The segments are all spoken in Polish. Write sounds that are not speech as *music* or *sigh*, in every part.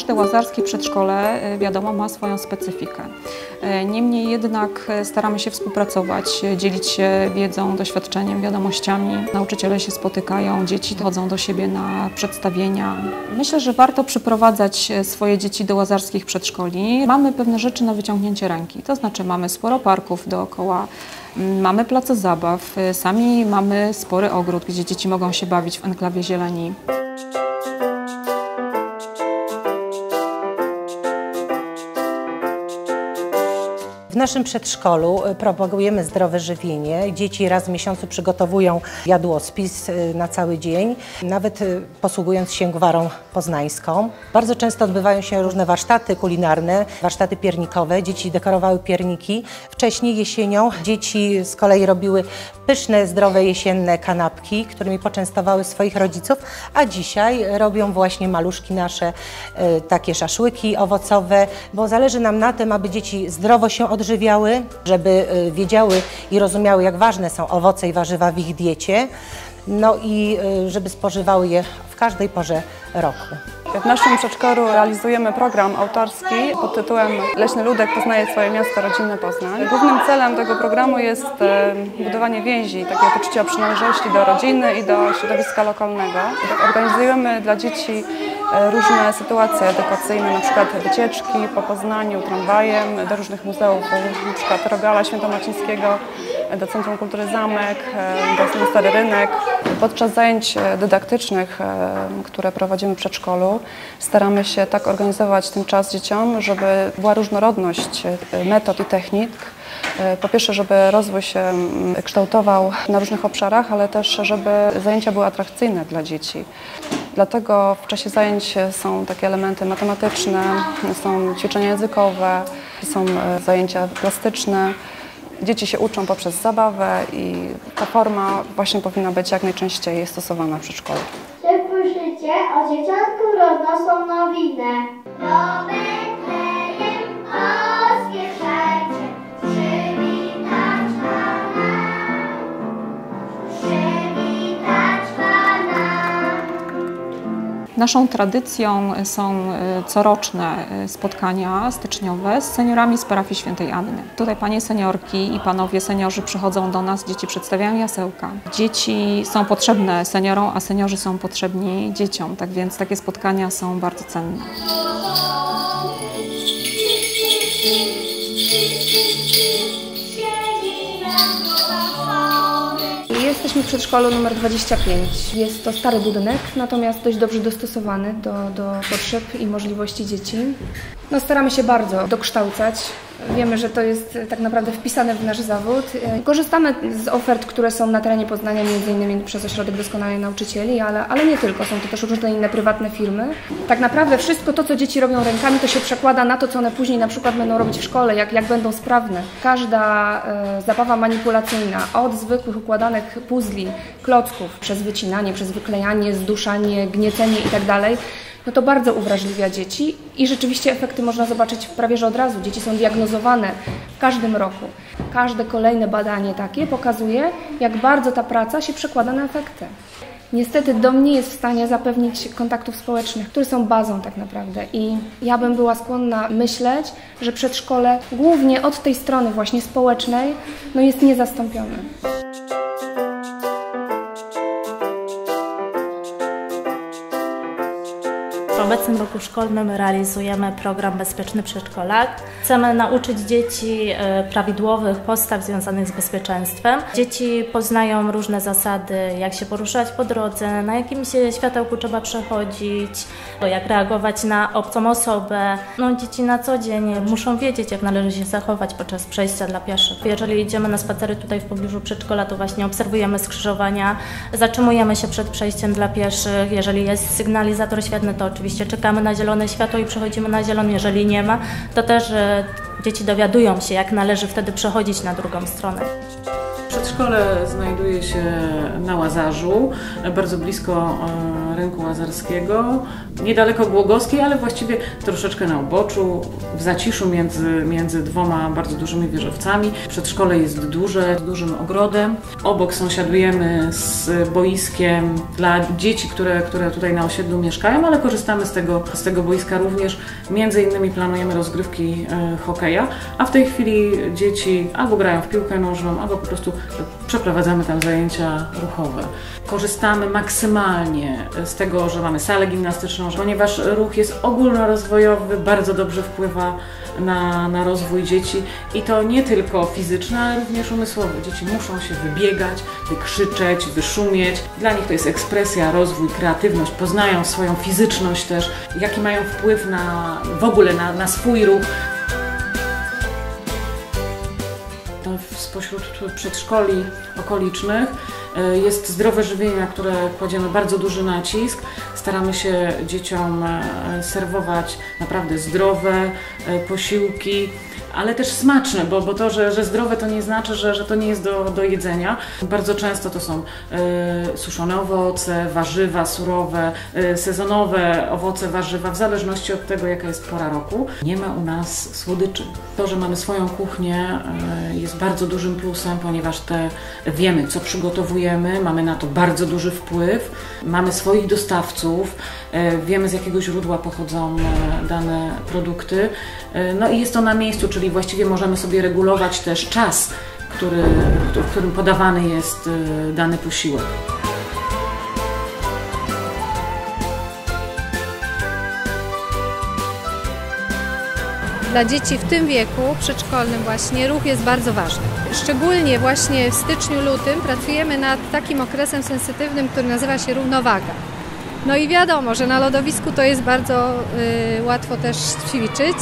Każde łazarskie przedszkole, e, wiadomo, ma swoją specyfikę. E, Niemniej jednak e, staramy się współpracować, dzielić się wiedzą, doświadczeniem, wiadomościami. Nauczyciele się spotykają, dzieci chodzą do siebie na przedstawienia. Myślę, że warto przyprowadzać swoje dzieci do łazarskich przedszkoli. Mamy pewne rzeczy na wyciągnięcie ręki, to znaczy mamy sporo parków dookoła, mm, mamy place zabaw, sami mamy spory ogród, gdzie dzieci mogą się bawić w enklawie zieleni. W naszym przedszkolu y, propagujemy zdrowe żywienie. Dzieci raz w miesiącu przygotowują jadłospis y, na cały dzień, nawet y, posługując się gwarą poznańską. Bardzo często odbywają się różne warsztaty kulinarne, warsztaty piernikowe. Dzieci dekorowały pierniki. Wcześniej jesienią dzieci z kolei robiły pyszne, zdrowe jesienne kanapki, którymi poczęstowały swoich rodziców, a dzisiaj robią właśnie maluszki nasze, takie szaszłyki owocowe, bo zależy nam na tym, aby dzieci zdrowo się odżywiały, żeby y, wiedziały i rozumiały, jak ważne są owoce i warzywa w ich diecie, no i y, żeby spożywały je w każdej porze roku. W naszym przedszkolu realizujemy program autorski pod tytułem Leśny Ludek poznaje swoje miasto rodzinne Poznań. Głównym celem tego programu jest e, budowanie więzi, takiego poczucia przynależności do rodziny i do środowiska lokalnego. Organizujemy dla dzieci różne sytuacje edukacyjne, na przykład wycieczki po Poznaniu tramwajem do różnych muzeów, na przykład Rogala Świętomacińskiego, do Centrum Kultury Zamek, e, do Stary Rynek. Podczas zajęć e, dydaktycznych, e, które prowadzimy w przedszkolu, staramy się tak organizować ten czas dzieciom, żeby była różnorodność e, metod i technik. E, Po pierwsze, żeby rozwój się mm, kształtował na różnych obszarach, ale też, żeby zajęcia były atrakcyjne dla dzieci. Dlatego w czasie zajęć są takie elementy matematyczne, są ćwiczenia językowe, są e, zajęcia plastyczne. Dzieci się uczą poprzez zabawę i ta forma właśnie powinna być jak najczęściej stosowana w przedszkolu. Czy słyszycie? O dzieciątku roznoszą nowinę. Domek Naszą tradycją są e, coroczne e, spotkania styczniowe z seniorami z parafii świętej Anny. Tutaj panie seniorki i panowie seniorzy przychodzą do nas, dzieci przedstawiają jasełka. Dzieci są potrzebne seniorom, a seniorzy są potrzebni dzieciom, tak więc takie spotkania są bardzo cenne. Jesteśmy w przedszkolu numer 25. Jest to stary budynek, natomiast dość dobrze dostosowany do, do potrzeb i możliwości dzieci. No, staramy się bardzo dokształcać. Wiemy, że to jest tak naprawdę wpisane w nasz zawód. E, Korzystamy z ofert, które są na terenie Poznania, m.in. przez Ośrodek Doskonalenia Nauczycieli, ale, ale nie tylko. Są to też różne inne prywatne firmy. Tak naprawdę wszystko to, co dzieci robią rękami, to się przekłada na to, co one później na przykład będą robić w szkole, jak, jak będą sprawne. Każda e, zabawa manipulacyjna, od zwykłych układanych puzli, klocków, przez wycinanie, przez wyklejanie, zduszanie, gniecenie itd., no to bardzo uwrażliwia dzieci i rzeczywiście efekty można zobaczyć prawie że od razu. Dzieci są diagnozowane w każdym roku. Każde kolejne badanie takie pokazuje, jak bardzo ta praca się przekłada na efekty. Niestety dom nie jest w stanie zapewnić kontaktów społecznych, które są bazą tak naprawdę. I ja bym była skłonna myśleć, że przedszkole głównie od tej strony właśnie społecznej no jest niezastąpione. W obecnym roku szkolnym realizujemy program Bezpieczny Przedszkolak. Chcemy nauczyć dzieci e, prawidłowych postaw związanych z bezpieczeństwem. Dzieci poznają różne zasady, jak się poruszać po drodze, na jakim się światełku trzeba przechodzić, jak reagować na obcą osobę. No, dzieci na co dzień muszą wiedzieć, jak należy się zachować podczas przejścia dla pieszych. Jeżeli idziemy na spacery tutaj w pobliżu przedszkola, to właśnie obserwujemy skrzyżowania, zatrzymujemy się przed przejściem dla pieszych. Jeżeli jest sygnalizator świetny, to oczywiście czekamy na zielone światło i przechodzimy na zielone. Jeżeli nie ma, to też e, dzieci dowiadują się, jak należy wtedy przechodzić na drugą stronę. Przedszkole znajduje się na Łazarzu, bardzo blisko e, rynku łazarskiego, niedaleko Głogowskiej, ale właściwie troszeczkę na uboczu, w zaciszu między, między dwoma bardzo dużymi wieżowcami. Przedszkole jest duże, z dużym ogrodem. Obok sąsiadujemy z boiskiem dla dzieci, które, które tutaj na osiedlu mieszkają, ale korzystamy z tego, z tego boiska również. Między innymi planujemy rozgrywki e, hokeja, a w tej chwili dzieci albo grają w piłkę nożną, albo po prostu przeprowadzamy tam zajęcia ruchowe. Korzystamy maksymalnie z tego, że mamy salę gimnastyczną, ponieważ ruch jest ogólnorozwojowy, bardzo dobrze wpływa na, na rozwój dzieci i to nie tylko fizyczny, ale również umysłowy. Dzieci muszą się wybiegać, wykrzyczeć, wyszumieć. Dla nich to jest ekspresja, rozwój, kreatywność, poznają swoją fizyczność też, jaki mają wpływ na w ogóle na, na swój ruch. To spośród przedszkoli okolicznych jest zdrowe żywienie, na które kładziemy bardzo duży nacisk. Staramy się dzieciom e, serwować naprawdę zdrowe e, posiłki, ale też smaczne, bo, bo to, że, że zdrowe to nie znaczy, że, że to nie jest do, do jedzenia. Bardzo często to są e, suszone owoce, warzywa surowe, e, sezonowe owoce, warzywa, w zależności od tego, jaka jest pora roku. Nie ma u nas słodyczy. To, że mamy swoją kuchnię e, jest bardzo dużym plusem, ponieważ te wiemy, co przygotowujemy, mamy na to bardzo duży wpływ, mamy swoich dostawców, e, wiemy z jakiego źródła pochodzą e, dane produkty. E, No i jest to na miejscu, czyli właściwie możemy sobie regulować też czas, który, w którym podawany jest dany posiłek. Dla dzieci w tym wieku, przedszkolnym właśnie, ruch jest bardzo ważny. Szczególnie właśnie w styczniu, lutym pracujemy nad takim okresem sensytywnym, który nazywa się równowaga. No i wiadomo, że na lodowisku to jest bardzo y, łatwo też ćwiczyć.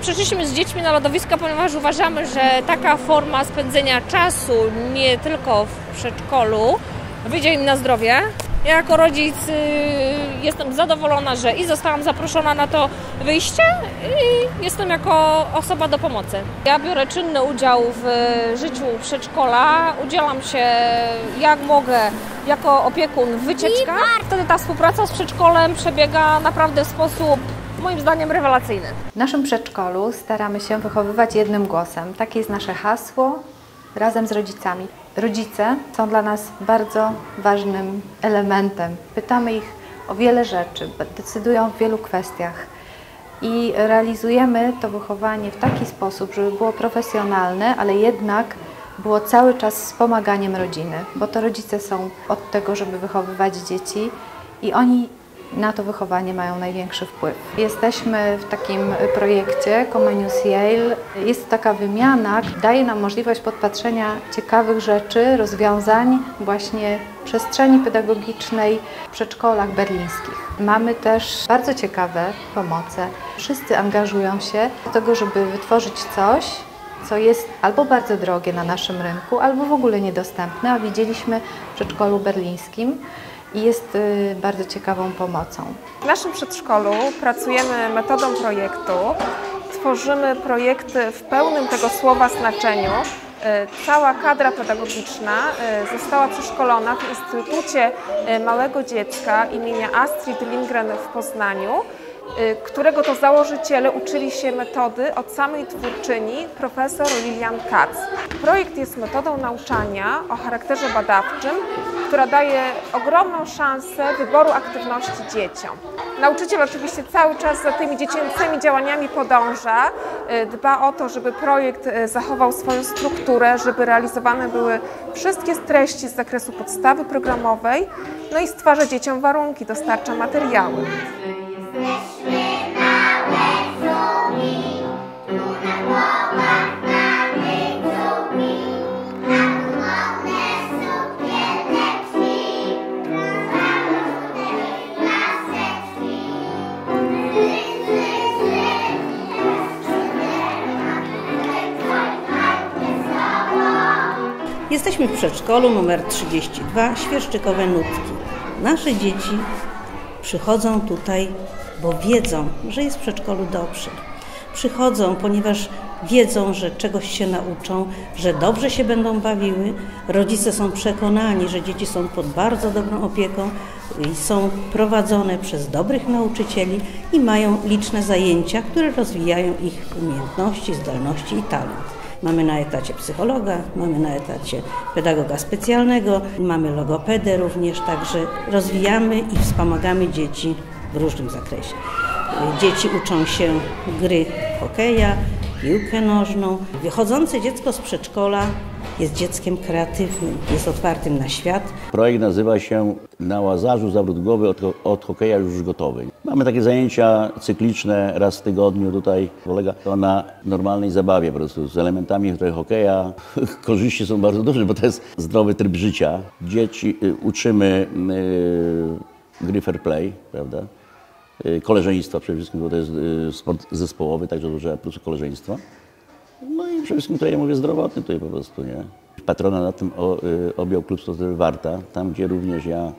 Przyszliśmy z dziećmi na lodowiska, ponieważ uważamy, że taka forma spędzenia czasu nie tylko w przedszkolu wyjdzie im na zdrowie. Ja jako rodzic y, jestem zadowolona, że i zostałam zaproszona na to wyjście i jestem jako osoba do pomocy. Ja biorę czynny udział w życiu przedszkola, udzielam się jak mogę jako opiekun w wycieczkach. Wtedy ta współpraca z przedszkolem przebiega naprawdę w sposób moim zdaniem rewelacyjny. W naszym przedszkolu staramy się wychowywać jednym głosem. Takie jest nasze hasło razem z rodzicami. Rodzice są dla nas bardzo ważnym elementem. Pytamy ich o wiele rzeczy, decydują w wielu kwestiach i realizujemy to wychowanie w taki sposób, żeby było profesjonalne, ale jednak było cały czas wspomaganiem rodziny, bo to rodzice są od tego, żeby wychowywać dzieci i oni na to wychowanie mają największy wpływ. Jesteśmy w takim projekcie Comenius Yale. Jest taka wymiana, daje nam możliwość podpatrzenia ciekawych rzeczy, rozwiązań właśnie przestrzeni pedagogicznej w przedszkolach berlińskich. Mamy też bardzo ciekawe pomoce. Wszyscy angażują się do tego, żeby wytworzyć coś, co jest albo bardzo drogie na naszym rynku, albo w ogóle niedostępne, a widzieliśmy w przedszkolu berlińskim i jest y, bardzo ciekawą pomocą. W naszym przedszkolu pracujemy metodą projektu. Tworzymy projekty w pełnym tego słowa znaczeniu. E, Cała kadra pedagogiczna e, została przeszkolona w Instytucie Małego Dziecka imienia Astrid Lindgren w Poznaniu, którego to założyciele uczyli się metody od samej twórczyni profesor Lilian Katz. Projekt jest metodą nauczania o charakterze badawczym, która daje ogromną szansę wyboru aktywności dzieciom. Nauczyciel oczywiście cały czas za tymi dziecięcymi działaniami podąża, y, dba o to, żeby projekt y, zachował swoją strukturę, żeby realizowane były wszystkie treści z zakresu podstawy programowej, no i stwarza dzieciom warunki, dostarcza materiały. Jesteśmy w przedszkolu numer 32, Świerszczykowe Nutki. Nasze dzieci przychodzą tutaj, bo wiedzą, że jest w przedszkolu dobrze. Przychodzą, ponieważ wiedzą, że czegoś się nauczą, że dobrze się będą bawiły. Rodzice są przekonani, że dzieci są pod bardzo dobrą opieką i są prowadzone przez dobrych nauczycieli i mają liczne zajęcia, które rozwijają ich umiejętności, zdolności i talent. Mamy na etacie psychologa, mamy na etacie pedagoga specjalnego, mamy logopedę również, także rozwijamy i wspomagamy dzieci w różnym zakresie. Dzieci uczą się gry hokeja, piłkę nożną. Wychodzące dziecko z przedszkola jest dzieckiem kreatywnym, jest otwartym na świat. Projekt nazywa się Na Łazarzu zawrót głowy od, od hokeja już gotowy. Mamy takie zajęcia cykliczne raz w tygodniu tutaj. Polega to na normalnej zabawie po prostu z elementami hokeja. *laughs* Korzyści są bardzo duże, bo to jest zdrowy tryb życia. Dzieci y, uczymy y, gry fair play, prawda? Y, koleżeństwa przede wszystkim, bo to jest y, sport zespołowy, także duże plusy koleżeństwa. Przede wszystkim tutaj ja mówię zdrowotny tutaj po prostu, nie? Patrona na tym y, objął klub sportowy Warta, tam gdzie również ja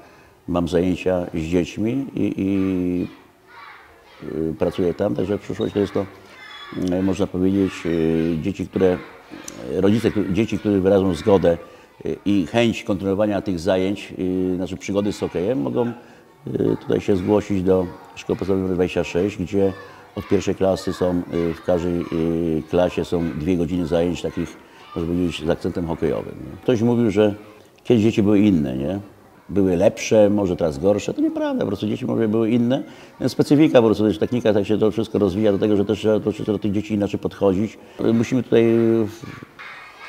mam zajęcia z dziećmi i, i y, pracuję tam, także w przyszłości to jest to, y, można powiedzieć, dzieci, które, rodzice dzieci, którzy wyrażą zgodę i chęć kontynuowania tych zajęć, znaczy przygody z hokejem, mogą tutaj się zgłosić do Szkoły Podstawowej nr 26, gdzie od pierwszej klasy są, y, w każdej y, klasie są dwie godziny zajęć takich, można powiedzieć, z akcentem hokejowym. Ktoś mówił, że kiedyś dzieci były inne, nie? Były lepsze, może teraz gorsze. To nieprawda, po prostu dzieci może były inne. Specyfika po prostu, też technika tak się to wszystko rozwija do tego, że też trzeba do tych dzieci inaczej podchodzić. Musimy tutaj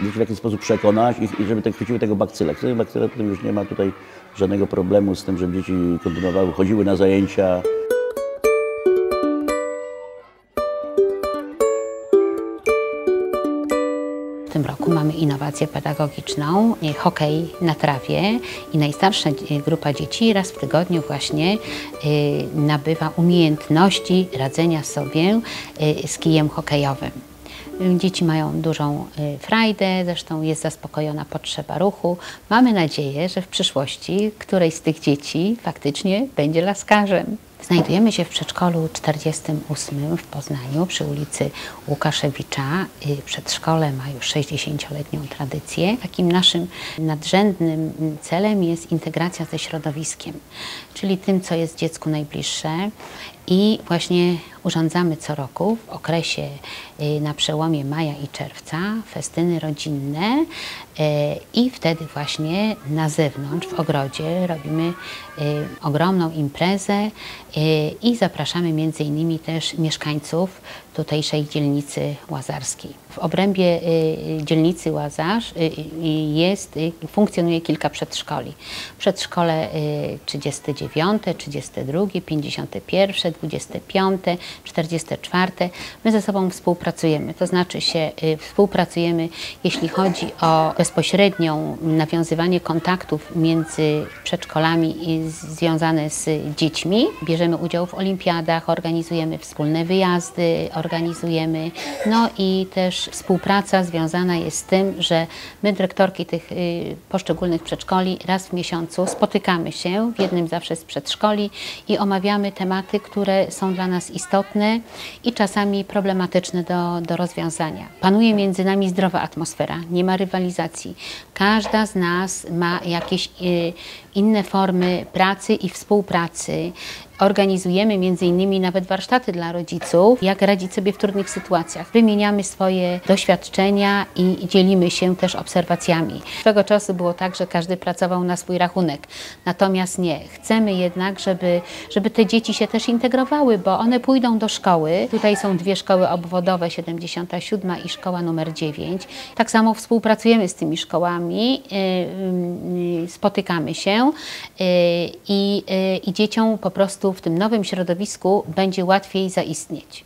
dzieci w jakiś sposób przekonać i, i żeby te chwyciły tego bakcyla. Chwyciły bakcyla, potem już nie ma tutaj żadnego problemu z tym, żeby dzieci kontynuowały, chodziły na zajęcia. Tym roku mamy innowację pedagogiczną, hokej na trawie i najstarsza grupa dzieci raz w tygodniu właśnie e, nabywa umiejętności radzenia sobie e, z kijem hokejowym. Dzieci mają dużą e, frajdę, zresztą jest zaspokojona potrzeba ruchu. Mamy nadzieję, że w przyszłości któreś z tych dzieci faktycznie będzie laskarzem. Znajdujemy się w przedszkolu 48 w Poznaniu przy ulicy Łukaszewicza. Y, Przedszkole ma już 60-letnią tradycję. Takim naszym nadrzędnym celem jest integracja ze środowiskiem, czyli tym, co jest dziecku najbliższe. I właśnie urządzamy co roku w okresie y, na przełomie maja i czerwca festyny rodzinne y, i wtedy właśnie na zewnątrz w ogrodzie robimy y, ogromną imprezę i zapraszamy między innymi też mieszkańców tutejszej dzielnicy łazarskiej. W obrębie y, dzielnicy Łazarz y, y, jest, y, funkcjonuje kilka przedszkoli. Przedszkole y, 39, 32, 51, 25, 44. My ze sobą współpracujemy, to znaczy się y, współpracujemy, jeśli chodzi o bezpośrednią nawiązywanie kontaktów między przedszkolami związane z dziećmi. Bierzemy udział w olimpiadach, organizujemy wspólne wyjazdy, no i też współpraca związana jest z tym, że my dyrektorki tych y, poszczególnych przedszkoli raz w miesiącu spotykamy się w jednym zawsze z przedszkoli i omawiamy tematy, które są dla nas istotne i czasami problematyczne do, do rozwiązania. Panuje między nami zdrowa atmosfera, nie ma rywalizacji. Każda z nas ma jakieś y, inne formy pracy i współpracy. Organizujemy innymi nawet warsztaty dla rodziców, jak radzić sobie w trudnych sytuacjach. Wymieniamy swoje doświadczenia i dzielimy się też obserwacjami. Swego czasu było tak, że każdy pracował na swój rachunek. Natomiast nie, chcemy jednak, żeby, żeby te dzieci się też integrowały, bo one pójdą do szkoły. Tutaj są dwie szkoły obwodowe, 77 i szkoła numer 9. Tak samo współpracujemy z tymi szkołami, y, y, spotykamy się y, i, y, i dzieciom po prostu w tym nowym środowisku będzie łatwiej zaistnieć.